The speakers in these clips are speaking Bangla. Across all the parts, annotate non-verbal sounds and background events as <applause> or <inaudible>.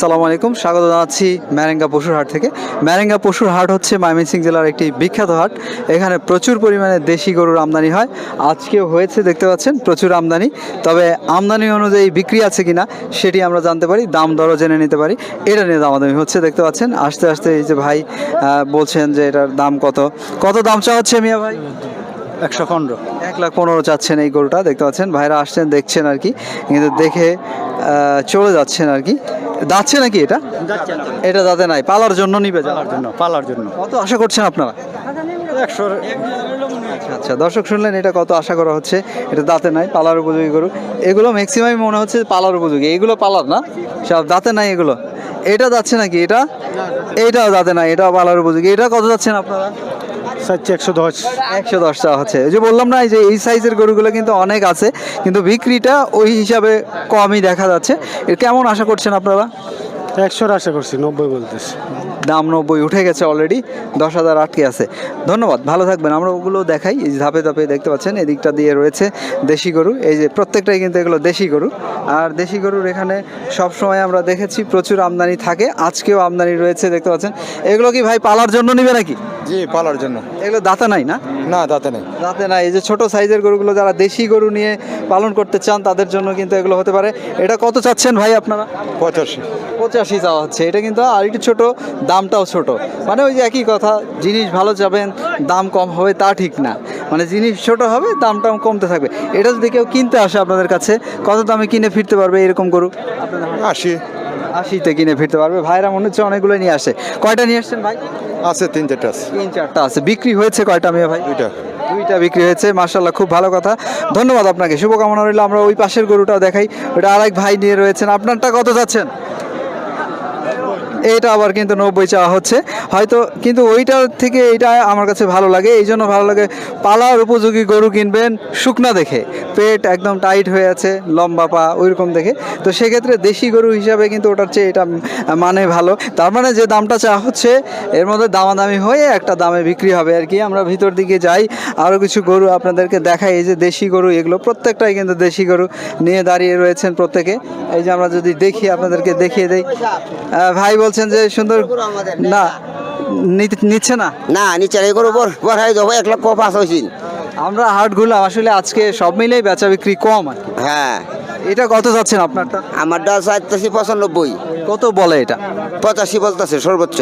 সালামু আলাইকুম স্বাগত জানাচ্ছি ম্যারেঙ্গা পশুর হাট থেকে। ম্যারেঙ্গা পশুর হাট হচ্ছে ময়মনসিংহ জেলার একটি বিখ্যাত হাট। এখানে প্রচুর পরিমাণে দেশি গরুর আমদানি হয়। আজকেও হয়েছে দেখতে পাচ্ছেন প্রচুর আমদানি। তবে আমদানি অনুযায়ী বিক্রি আছে কিনা সেটি আমরা জানতে পারি দাম দরও জেনে নিতে পারি। এটা নিয়ে দামাদামি হচ্ছে দেখতে পাচ্ছেন। আস্তে আস্তে এই যে ভাই বলছেন যে এটার দাম কত। কত দাম চা হচ্ছে মিয়া ভাই? একশো পনেরো। এক লাখ পনেরো চাচ্ছেন এই গরুটা দেখতে পাচ্ছেন। ভাইরা আসছেন দেখছেন আর কি। কিন্তু দেখে চলে যাচ্ছেন আর কি। যাচ্ছে নাকি এটা? এটা যাতে নাই পালার জন্য নিবে যাওয়ার জন্য পালার জন্য। কত আশা করছেন আপনারা? একশো আচ্ছা আচ্ছা দর্শক শুনলেন এটা কত আশা করা হচ্ছে এটা দাঁতে নাই পালার উপযোগী গরু এগুলো ম্যাক্সিমাম মনে হচ্ছে পালার উপযোগী। এগুলো পালার না? সব দাঁতে নাই এগুলো। এটা যাচ্ছে নাকি এটা? এইটাও দাঁতে নাই এটাও পালার উপযোগী। এটা কত যাচ্ছেন আপনারা? একশো দশ। একশো দশ টাকা হচ্ছে। যে বললাম না এই যে এই সাইজের গরুগুলো কিন্তু অনেক আছে কিন্তু বিক্রিটা ওই হিসাবে কমই দেখা যাচ্ছে। কেমন আশা করছেন আপনারা? একশোর আশা করছি নব্বই বলতেছি। দাম নব্বই উঠে গেছে অলরেডি দশ হাজার আটকে আছে। ধন্যবাদ ভালো থাকবেন। আমরা ওগুলো দেখাই এই ধাপে ধাপে দেখতে পাচ্ছেন এদিকটা দিয়ে রয়েছে দেশি গরু। এই যে প্রত্যেকটাই কিন্তু এগুলো দেশি গরু। আর দেশি গরুর এখানে সব সময় আমরা দেখেছি প্রচুর আমদানি থাকে। আজকেও আমদানি রয়েছে দেখতে পাচ্ছেন। এগুলো কি ভাই পালার জন্য নিবে নাকি? জি পালার জন্য। এগুলো দাতা নাই না? না দাঁতে নেই। দাঁতে না এই যে ছোট সাইজের গরুগুলো যারা দেশি গরু নিয়ে পালন করতে চান তাদের জন্য কিন্তু এগুলো হতে পারে। এটা কত চাচ্ছেন ভাই আপনারা? পঁচাশি। পঁচাশি চাওয়া হচ্ছে। এটা কিন্তু আর একটু ছোট দামটাও ছোট। মানে ওই যে একই কথা জিনিস ভালো যাবেন দাম কম হবে তা ঠিক না। মানে জিনিস ছোট হবে দামটাও কমতে থাকবে। এটা যদি কেউ কিনতে আসে আপনাদের কাছে কত দামে কিনে ফিরতে পারবে এরকম গরু? আশি। আশিতে কিনে ফিরতে পারবে। ভাইরা মনে হচ্ছে অনেকগুলো নিয়ে আসে। কয়টা নিয়ে আসছেন ভাই? আছে তিন চারটে আছে। তিন চারটা আছে। বিক্রি হয়েছে কয়টা মেয়ে ভাই? দুইটা। দুইটা বিক্রি হয়েছে মার্শাল্লাহ খুব ভালো কথা। ধন্যবাদ আপনাকে। শুভকামনা রইল আমরা ওই পাশের গরুটাও দেখাই। ওটা আরেক ভাই নিয়ে রয়েছেন। আপনারটা কত যাচ্ছেন? এটা আবার কিন্তু নব্বই চাওয়া হচ্ছে। হয়তো কিন্তু ওইটার থেকে এটা আমার কাছে ভালো লাগে। এই জন্য ভালো লাগে পালার উপযোগী গরু কিনবেন শুকনা দেখে। পেট একদম টাইট হয়ে আছে, লম্বা পা, ওইরকম দেখে। তো সেক্ষেত্রে দেশি গরু হিসাবে কিন্তু ওটার চেয়ে এটা মানে ভালো। তার মানে যে দামটা চাওয়া হচ্ছে, এর মধ্যে দামাদামি হয়ে একটা দামে বিক্রি হবে আর কি। আমরা ভিতর দিকে যাই আরও কিছু গরু আপনাদেরকে দেখাই। এই যে দেশি গরু এগুলো, প্রত্যেকটাই কিন্তু দেশি গরু নিয়ে দাঁড়িয়ে রয়েছেন প্রত্যেকে। এই যে আমরা যদি দেখি, আপনাদেরকে দেখিয়ে দেই। ভাই বলছেন যে সুন্দর না নিচ্ছে না? না নিচে এই করব বড়াই দেবো এক লক্ষ পাঁচ হয়েছিল আমরা হাটগুলো আসলে আজকে সব মিলেই বেচা বিক্রি কম আর হ্যাঁ। এটা কত যাচ্ছেন আপনারটা আমারটা চাইতেছি পঁচানব্বই। কত বলে এটা? পঁচাশি বলতেছে সর্বোচ্চ।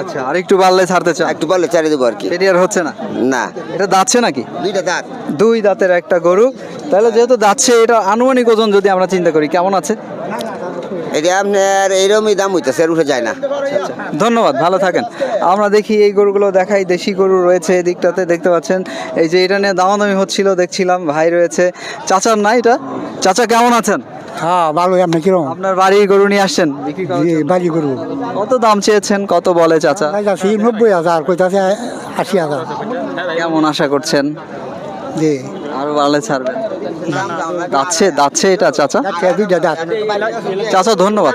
আচ্ছা আর একটু বাড়লে ছাড়তে চান? একটু বাড়লে চারি দেবো আর কি। আর হচ্ছে না? না। এটা যাচ্ছে নাকি? দুইটা দাঁত। দুই দাঁতের একটা গরু। তাহলে যেহেতু যাচ্ছে এটা আনুমানিক ওজন যদি আমরা চিন্তা করি কেমন আছে? এটা আপনার এইরকমই দাম হইতেছে আর উঠে যায় না। ধন্যবাদ ভালো থাকেন। আমরা দেখি এই গরুগুলো দেখাই দেশি গরু রয়েছে এই দিকটাতে দেখতে পাচ্ছেন। এই যে এটা নিয়ে দামাদামি হচ্ছিল দেখছিলাম ভাই রয়েছে। চাচার না এটা? চাচা কেমন আছেন? হ্যাঁ ভালোই আপনি কীরকম? আপনার বাড়ি গরু নিয়ে আসছেন বাড়ি করব কত দাম চেয়েছেন কত বলে চাচা? নব্বই হাজার কইতাছে আশি হাজার। কেমন আশা করছেন? জি। আরও বাড়লে ছাড়বেন। দাচ্ছে দাচ্ছে এটা চাচা? চাচা ধন্যবাদ।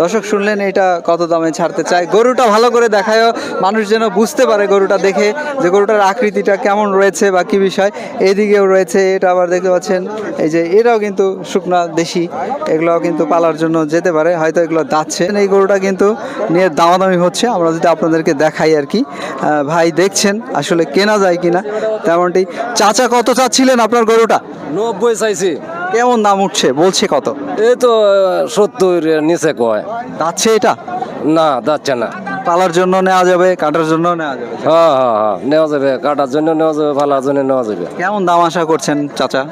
দর্শক শুনলেন এটা কত দামে ছাড়তে চায়? গরুটা ভালো করে দেখায়ও মানুষ যেন বুঝতে পারে গরুটা দেখে যে গরুটার আকৃতিটা কেমন রয়েছে বা কি বিষয়। এদিকেও রয়েছে এটা আবার দেখতে পাচ্ছেন এই যে এটাও কিন্তু শুকনা দেশি এগুলোও কিন্তু পালার জন্য যেতে পারে হয়তো এগুলো দাচ্ছে এই গরুটা কিন্তু নিয়ে দামাদামি হচ্ছে আমরা যদি আপনাদেরকে দেখাই আর কি। ভাই দেখছেন আসলে কেনা যায় কিনা তেমনটি। চাচা কত চাচ্ছিলেন আপনার গরুটা? নব্বই চাইছি। কেমন দাম উঠছে? বলছে কত? এই তো সত্তর নিচে কয়। দাচ্ছে এটা? না যাচ্ছে না। পালার জন্য নেওয়া যাবে কাটার জন্য নেওয়া যাবে। হ্যাঁ হ্যাঁ হ্যাঁ নেওয়া যাবে। কাটার জন্য নেওয়া যাবে পালার জন্য নেওয়া যাবে। কেমন দাম আশা করছেন চাচা?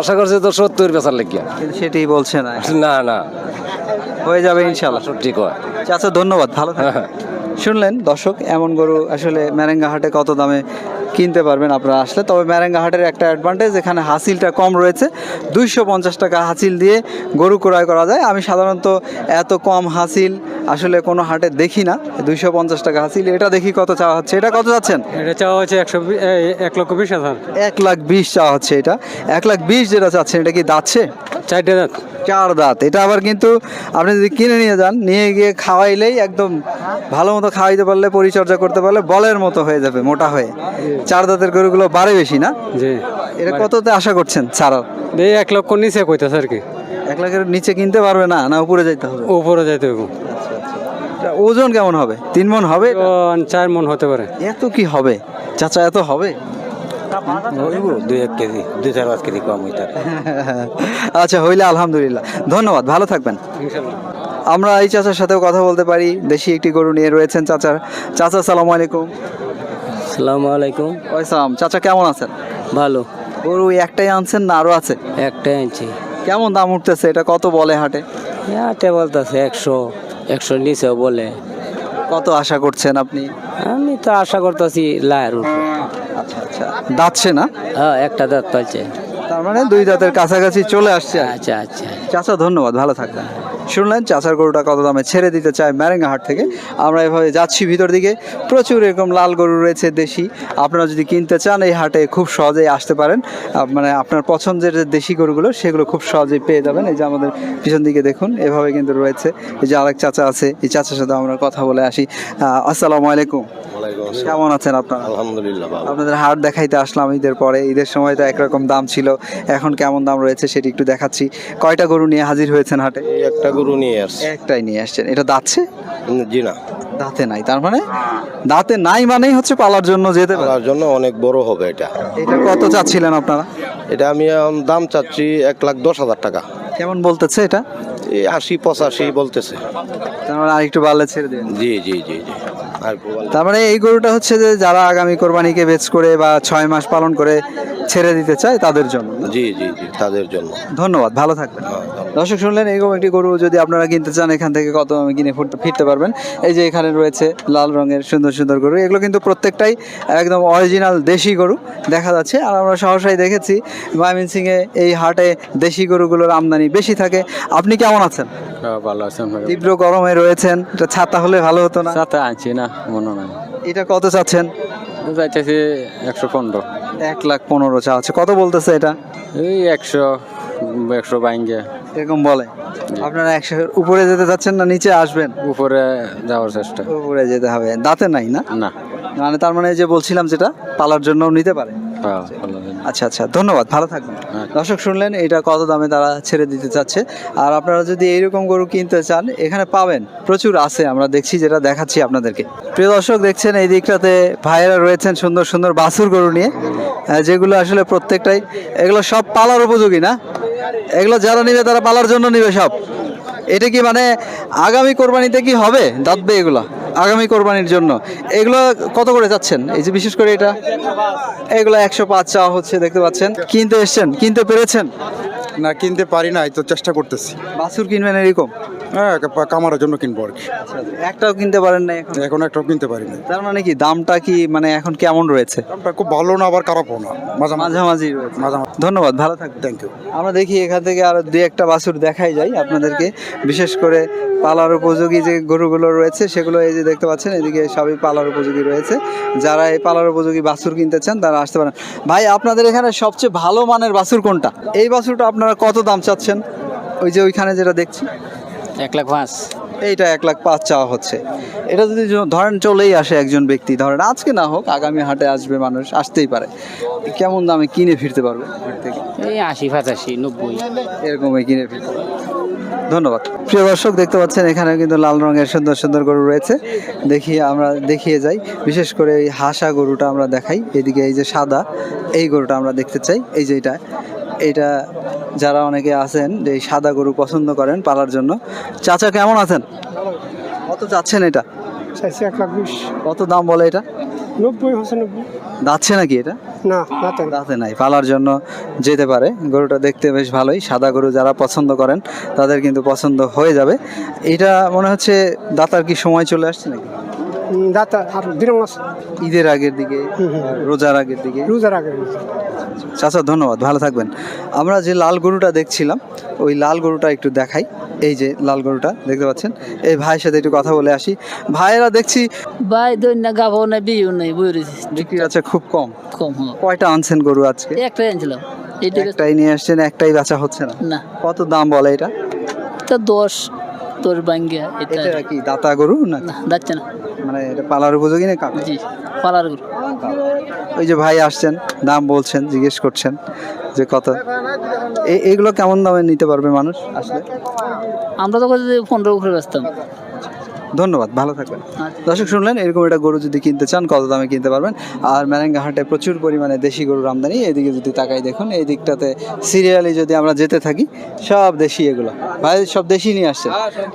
আশা করছি তো সত্তর বেচার লেগে সেটি বলছে না। না না। হয়ে যাবে ইনশাল্লাহ সত্যি কয় চাচা ধন্যবাদ। ভালো থাকবেন। শুনলেন দর্শক এমন গরু আসলে ম্যারেঙ্গা হাটে কত দামে কিনতে পারবেন আপনারা আসলে। তবে ম্যারেঙ্গা হাটের একটা অ্যাডভান্টেজ এখানে হাসিলটা কম রয়েছে। দুইশো পঞ্চাশ টাকা হাসিল দিয়ে গরু ক্রয় করা যায়। আমি সাধারণত এত কম হাসিল আসলে কোনো হাটে দেখি না। দুইশো পঞ্চাশ টাকা হাসিল এটা দেখি কত চাওয়া হচ্ছে এটা কত যাচ্ছেন? এটা চাওয়া হচ্ছে একশো এক লক্ষ বিশ হাজার। এক লাখ বিশ চাওয়া হচ্ছে এটা। এক লাখ বিশ যেটা চাচ্ছেন এটা কি দাচ্ছে চারটে দাঁত। চার দাঁত। এটা আবার কিন্তু আপনি যদি কিনে নিয়ে যান নিয়ে গিয়ে খাওয়াইলেই একদম ভালো মতো খাওয়াইতে পারলে পরিচর্যা করতে পারলে বলের মতো হয়ে যাবে মোটা হয়ে। চার দাঁতের গরুগুলো বাড়ে বেশি না? জি। এটা কততে আশা করছেন ছাড়ার এই এক লক্ষ নিচে কইতাছে আর কি। এক লাখের নিচে কিনতে পারবে না না উপরে যাইতে হবে? উপরে যাইতে হবে ওজন কেমন হবে? তিন মন হবে চার মন হতে পারে। এত কি হবে? চাচা এত হবে? দুই এক কেজি দুই চার পাঁচ কেজি কম হইতে <laughs> আচ্ছা হইলে আলহামদুলিল্লাহ। ধন্যবাদ ভালো থাকবেন। আমরা এই চাচার সাথেও কথা বলতে পারি। দেশি একটি গরু নিয়ে রয়েছেন চাচার। চাচা সালাম আলাইকুম। সালাম আলাইকুম। ওয়াইসালাম চাচা কেমন আছেন? ভালো। গরু একটাই আনছেন না আরও আছে? একটাই আনছি। কেমন দাম উঠতেছে? এটা কত বলে হাটে? হাটে বলতেছে একশো একশো নিচেও বলে। কত আশা করছেন আপনি? আমি তো আশা করতেছি লায়ের উপরে। আচ্ছা আচ্ছা। দাচ্ছে না? হ্যাঁ একটা দাঁত পাইছে তার মানে দুই দাঁতের কাছাকাছি চলে আসছে আচ্ছা আচ্ছা। চাচা ধন্যবাদ ভালো থাকবেন। শুনলেন চাচার গরুটা কত দামে ছেড়ে দিতে চায় ম্যারেঙ্গা হাট থেকে। আমরা এভাবে যাচ্ছি ভিতর দিকে। প্রচুর এরকম লাল গরু রয়েছে দেশি। আপনারা যদি কিনতে চান এই হাটে খুব সহজেই আসতে পারেন। মানে আপনার পছন্দের যে দেশি গরুগুলো সেগুলো খুব সহজেই পেয়ে যাবেন। এই যে আমাদের পিছন দিকে দেখুন এভাবে কিন্তু রয়েছে। এই যে আরেক চাচা আছে এই চাচার সাথে আমরা কথা বলে আসি। আসসালামু আলাইকুম। কেমন আছেন আপনারা? আলহামদুলিল্লাহ আপনাদের হাট দেখাইতে আসলাম ঈদের পরে। ঈদের সময় তো একরকম দাম ছিল। এখন কেমন দাম রয়েছে সেটি একটু দেখাচ্ছি। কয়টা গরু নিয়ে হাজির হয়েছেন হাটে? একটা গরু নিয়ে আসছে। একটাই নিয়ে আসছেন। এটা দাঁতছে জি না। দাঁতে নাই তার মানে? দাঁতে নাই মানেই হচ্ছে পালার জন্য যেতে পারে। তার জন্য অনেক বড় হবে এটা। এটা কত চাচ্ছিলেন আপনারা? এটা আমি দাম চাচ্ছি এক লাখ দশ হাজার টাকা। কেমন বলতেছে এটা? এই আশি পঁচাশি বলতেছে। তার মানে আরেকটু বাড়লে ছেড়ে দেবেন। জি জি জি জি। আর তার মানে এই গরুটা হচ্ছে যে যারা আগামী কোরবানিকে বেচ করে বা ছয় মাস পালন করে ছেড়ে দিতে চায় তাদের জন্য। জি জি জি তাদের জন্য। ধন্যবাদ ভালো থাকবেন। হ্যাঁ, দর্শক শুনলেন এরকম একটি গরু যদি আপনারা কিনতে চান এখান থেকে কত দামে কিনে ফিরতে পারবেন। এই যে এখানে রয়েছে লাল রঙের সুন্দর সুন্দর গরু। এগুলো কিন্তু প্রত্যেকটাই একদম অরিজিনাল দেশি গরু দেখা যাচ্ছে। আর আমরা সহসাই দেখেছি ময়মনসিংহে এই হাটে দেশি গরুগুলোর আমদানি বেশি থাকে। আপনি কেমন আছেন? ভালো আছে তীব্র গরমে রয়েছেন। এটা ছাতা হলে ভালো হতো না? সাথে আনছি না মনে নাই এটা কত চাচ্ছেন? যাইতেছি একশো পনেরো। এক লাখ পনেরো চা আছে কত বলতেছে এটা? এই একশো একশো বাইঙ্গে। এরকম বলে। আপনারা একশো উপরে যেতে চাচ্ছেন না নিচে আসবেন? উপরে যাওয়ার চেষ্টা। উপরে যেতে হবে। দাঁতে নাই না? না। মানে তার মানে যে বলছিলাম যেটা পালার জন্য নিতে পারে। হ্যাঁ আচ্ছা আচ্ছা ধন্যবাদ ভালো থাকবেন। হ্যাঁ। দর্শক শুনলেন এটা কত দামে তারা ছেড়ে দিতে চাচ্ছে। আর আপনারা যদি এইরকম গরু কিনতে চান এখানে পাবেন। প্রচুর আছে আমরা দেখছি যেটা দেখাচ্ছি আপনাদেরকে। প্রিয় দর্শক দেখছেন এই দিকটাতে ভাইয়েরা রয়েছেন সুন্দর সুন্দর বাছুর গরু নিয়ে। যেগুলো আসলে প্রত্যেকটাই এগুলো সব পালার উপযোগী না? এগুলো যারা নিবে তারা পালার জন্য নিবে সব। এটা কি মানে আগামী কোরবানিতে কি হবে দাঁতবে এগুলো? আগামী কোরবানির জন্য। এগুলো কত করে যাচ্ছেন? এই যে বিশেষ করে এটা। এগুলো একশো পাঁচ চাওয়া হচ্ছে দেখতে পাচ্ছেন। কিনতে এসছেন? কিনতে পেরেছেন? না কিনতে পারি না এই তো চেষ্টা করতেছি। বাছুর কিনবেন এরকম? হ্যাঁ কামারের জন্য কিনবো আর কি। একটাও কিনতে পারেন না এখন? এখন একটাও কিনতে পারি নাই। তার মানে কি দামটা কি মানে এখন কেমন রয়েছে? দামটা খুব ভালো না আবার খারাপও না। মাঝামাঝি। মাঝামাঝি রয়েছে। মাঝামাঝি। ধন্যবাদ ভালো থাকবেন। থ্যাংক ইউ আমরা দেখি এখান থেকে আরও দুই একটা বাছুর দেখাই যায় আপনাদেরকে। বিশেষ করে পালার উপযোগী যে গরুগুলো রয়েছে সেগুলো এই যে দেখতে পাচ্ছেন এদিকে সবই পালার উপযোগী রয়েছে। যারা এই পালার উপযোগী বাছুর কিনতে চান তারা আসতে পারেন। ভাই আপনাদের এখানে সবচেয়ে ভালো মানের বাছুর কোনটা? এই বাছুরটা আপনারা কত দাম চাচ্ছেন? ওই যে ওইখানে যেটা দেখছি। এক লাখ পাঁচ। এইটা এক লাখ পাঁচ চাওয়া হচ্ছে। এটা যদি ধরেন চলেই আসে একজন ব্যক্তি ধরেন আজকে না হোক আগামী হাটে আসবে মানুষ আসতেই পারে। কেমন দামে কিনে ফিরতে পারবে? এই আশি পঁচাশি নব্বই। এরকমই কিনে ফিরতে ধন্যবাদ। প্রিয় দর্শক দেখতে পাচ্ছেন এখানে কিন্তু লাল রঙের সুন্দর সুন্দর গরু রয়েছে। দেখি আমরা দেখিয়ে যাই। বিশেষ করে এই হাসা গরুটা আমরা দেখাই। এদিকে এই যে সাদা এই গরুটা আমরা দেখতে চাই। এই যে এটা এটা যারা অনেকে আছেন যে সাদা গরু পছন্দ করেন পালার জন্য। চাচা কেমন আছেন? কত চাচ্ছেন এটা? চাইছি এক লাখ বিশ। কত দাম বলে এটা? নব্বই পঁচানব্বই দাচ্ছে নাকি এটা? না না। দাঁতে নাই পালার জন্য যেতে পারে। গরুটা দেখতে বেশ ভালোই। সাদা গরু যারা পছন্দ করেন তাদের কিন্তু পছন্দ হয়ে যাবে। এটা মনে হচ্ছে দাতার কি সময় চলে আসছে নাকি? দাঁত আর ঈদের আগের দিকে রোজার আগের দিকে? রোজার আগে চাচা ধন্যবাদ ভালো থাকবেন। আমরা যে লাল গরুটা দেখছিলাম ওই লাল গরুটা একটু দেখাই। এই যে লাল গরুটা দেখতে পাচ্ছেন? এই ভাইয়ের সাথে একটু কথা বলে আসি। ভাইয়েরা দেখছি ভাই দৈন্য গাবো না বিয়েও নেই বই বিক্রি আছে খুব কম। কম হয়। কয়টা আনছেন গরু আজকে? একটাই আনছিলাম। এটা একটাই নিয়ে আসছেন একটাই বেচা হচ্ছে না? না। কত দাম বলে এটা? তা দশ তোর বাঙ্গিয়া এটা কি দাতা গরু না না যাচ্ছে না। মানে এটা পালার উপযোগী না কাকা? জি পালার গরু। ওই যে ভাই আসছেন দাম বলছেন জিজ্ঞেস করছেন যে কত। এ- এগুলো কেমন দামে নিতে পারবে মানুষ আসলে? আমরা তো পনেরো উপরে বেচতাম। ধন্যবাদ ভালো থাকবেন। আচ্ছা। দর্শক শুনলেন এরকম একটা গরু যদি কিনতে চান কত দামে কিনতে পারবেন? আর ম্যারেঙ্গা হাটে প্রচুর পরিমাণে দেশি গরুর আমদানি। এদিকে যদি তাকাই দেখুন এই দিকটাতে সিরিয়ালি যদি আমরা যেতে থাকি সব দেশি এগুলো। ভাই সব দেশি নিয়ে আসছেন।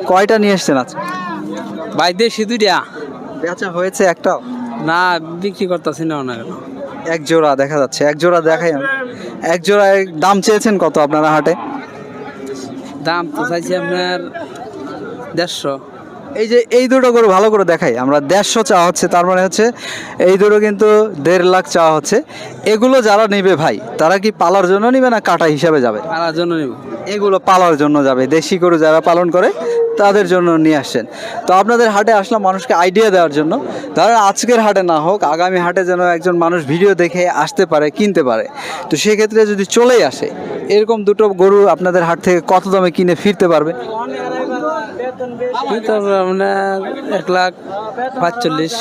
কয়টা নিয়ে আসছেন আজকে ভাই দেশি দুইটা। বেচা হয়েছে একটা? না বিক্রি করতেছি না না এক জোড়া দেখা যাচ্ছে এক জোড়া দেখাই এক জোড়া দাম চেয়েছেন কত আপনারা হাটে? দাম তো চাইছি আপনার দেড়শো। এই যে এই দুটো গরু ভালো করে দেখাই আমরা দেড়শো চাওয়া হচ্ছে তার মানে হচ্ছে এই দুটো কিন্তু দেড় লাখ চাওয়া হচ্ছে। এগুলো যারা নেবে ভাই তারা কি পালার জন্য নেবে না কাটা হিসাবে যাবে? পালার জন্য নিব। এগুলো পালার জন্য যাবে দেশি গরু যারা পালন করে তাদের জন্য নিয়ে আসছেন। তো আপনাদের হাটে আসলাম মানুষকে আইডিয়া দেওয়ার জন্য। ধরেন আজকের হাটে না হোক আগামী হাটে যেন একজন মানুষ ভিডিও দেখে আসতে পারে কিনতে পারে। তো সেক্ষেত্রে যদি চলেই আসে এরকম দুটো গরু আপনাদের হাট থেকে কত দামে কিনে ফিরতে পারবে? তারপর আপনার এক লাখ পাঁচচল্লিশ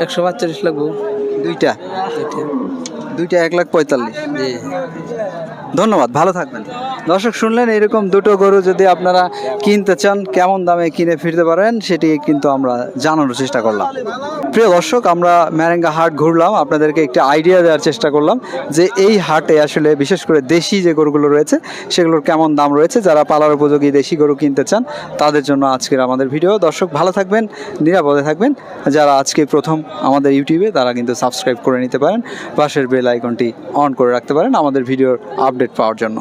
একশো পাঁচচল্লিশ লাগবো। দুইটা। দুইটা এক লাখ পঁয়তাল্লিশ। জি। ধন্যবাদ, ভালো থাকবেন। দর্শক, শুনলেন এরকম দুটো গরু যদি আপনারা কিনতে চান, কেমন দামে কিনে ফিরতে পারেন, সেটি কিন্তু আমরা জানানোর চেষ্টা করলাম। প্রিয় দর্শক, আমরা ম্যারেঙ্গা হাট ঘুরলাম, আপনাদেরকে একটি আইডিয়া দেওয়ার চেষ্টা করলাম যে এই হাটে আসলে বিশেষ করে দেশি যে গরুগুলো রয়েছে, সেগুলোর কেমন দাম রয়েছে, যারা পালার উপযোগী দেশি গরু কিনতে চান, তাদের জন্য আজকের আমাদের ভিডিও দর্শক, ভালো থাকবেন, নিরাপদে থাকবেন। যারা আজকে প্রথম আমাদের ইউটিউবে তারা কিন্তু সাবস্ক্রাইব করে নিতে পারেন, পাশের বেল আইকনটি অন করে রাখতে পারেন। আমাদের ভিডিওর আপডেট পাওয়ার জন্য।